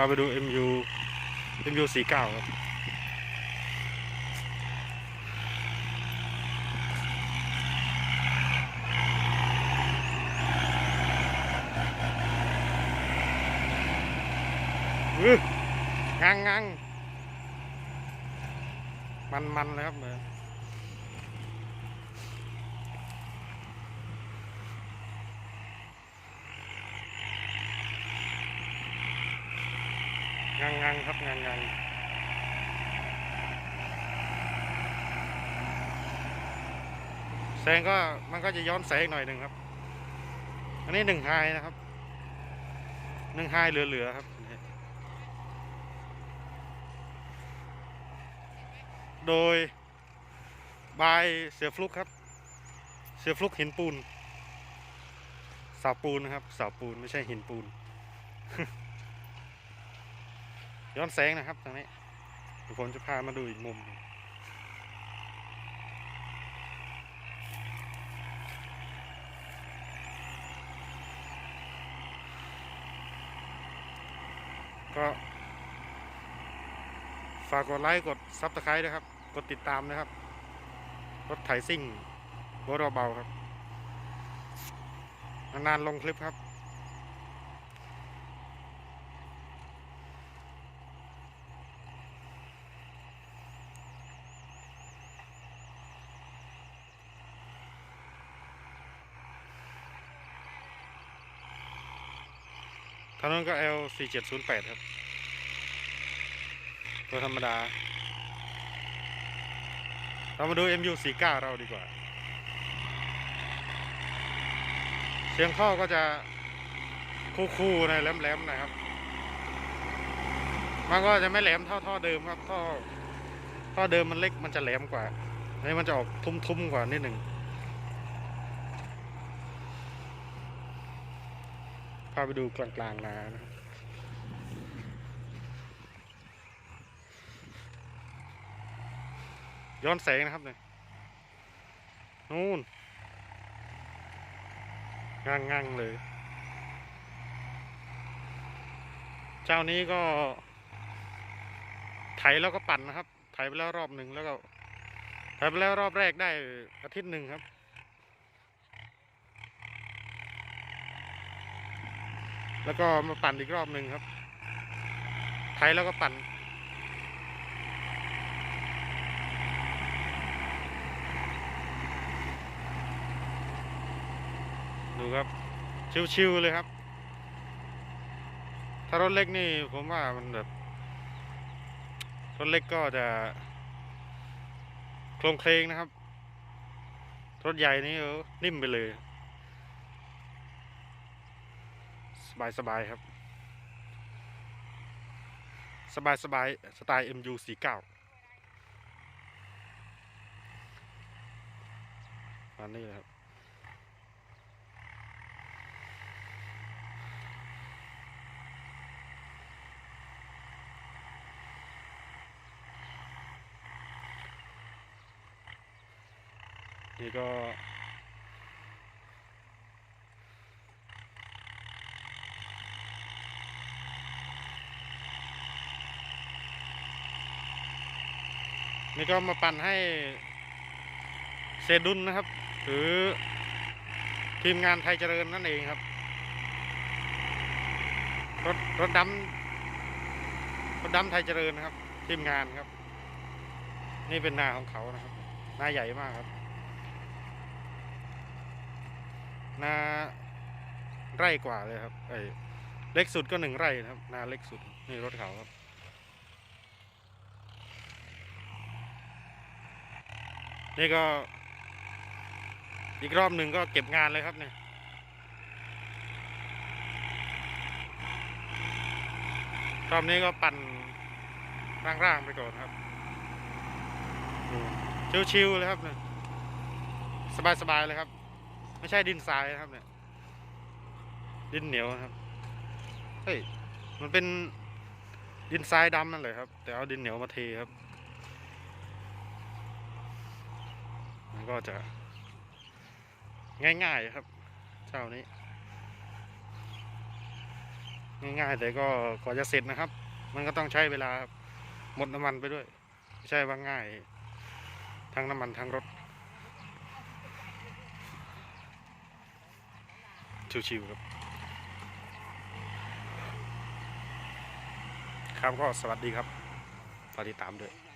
าไปดู MU MU สี่เก้าครับอื้องังงังมันมันเลยครับเลย งังงังครับงังงังแสงก็มันก็จะย้อนแสงหน่อยหนึ่งครับ อันนี้หนึ่งไฮนะครับหนึ่งไฮเหลือๆครับ โดยบายเสือฟลุกครับ เสือฟลุกหินปูนเสาปูนนะครับเสาปูนไม่ใช่หินปูน ย้อนแสงนะครับทางนี้เดี๋ยวผมจะพามาดูอีกมุมหนึ่งก็ ฝากกดไลค์กดซับสไครต์นะครับ กดติดตามนะครับ รถไถซิ่งรถเบาครับ นานๆลงคลิปครับ ทางนั้นก็ L 4 7 0 8 ครับ ตัวธรรมดา เรามาดู MU 4 9เราดีกว่า เสียงข้อก็จะคู่ๆนะแหลมๆนะครับ มันก็จะไม่แหลมเท่าท่อเดิมครับท่อท่อเดิมมันเล็กมันจะแหลมกว่าอันนี้มันจะออกทุ้มๆกว่านิดหนึ่งาไปดูกลางๆนานะย้อนแสงนะครับเนี่ยนู่นงังงังๆเลย เจ้านี้ก็ ไถแล้วก็ปั่นนะครับ ไถไปแล้วรอบหนึ่งแล้วก็ไถไปแล้วรอบแรกได้อาทิตย์หนึ่งครับ แล้วก็มาปั่นอีกรอบหนึ่งครับไถแล้วก็ปั่นดูครับ ชิวๆเลยครับ ถ้ารถเล็กนี่ผมว่ามันแบบรถเล็กก็จะโครงเคลงนะครับ รถใหญ่นี่เออนิ่มไปเลย สบายๆครับ สบายๆสไตล์ MU 49อันนี้แหละครับนี่ก็ นี่ก็มาปั่นให้เซดุนนะครับ หรือทีมงานไทยเจริญนั่นเองครับ รถรถดำรถดำไทยเจริญนะครับ ทีมงานครับ นี่เป็นนาของเขานะครับนาใหญ่มากครับนาไร่กว่าเลยครับไอ้เล็กสุดก็หนึ่งไร่นะครับ นาเล็กสุดนี่รถเขาครับ นี่ก็ อีกรอบหนึ่งก็เก็บงานเลยครับเนี่ยรอบนี้ก็ปั่นร่างๆไปก่อนครับ ชิวๆเลยครับเนี่ยสบายๆเลยครับ ไม่ใช่ดินทรายนะครับเนี่ย ดินเหนียวครับ เฮ้ย มันเป็นดินทรายดำนั่นเลยครับ แต่เอาดินเหนียวมาเทครับ มัน ก็จะ ง่ายๆครับ เจ้านี้ ง่ายๆแต่ก็กว่าจะเสร็จนะครับ มันก็ต้องใช้เวลาหมดน้ำมันไปด้วย ไม่ใช่ว่าง่าย ทั้งน้ำมันทั้งรถ ชิวๆครับ ครับก็สวัสดีครับฝากติดตามด้วย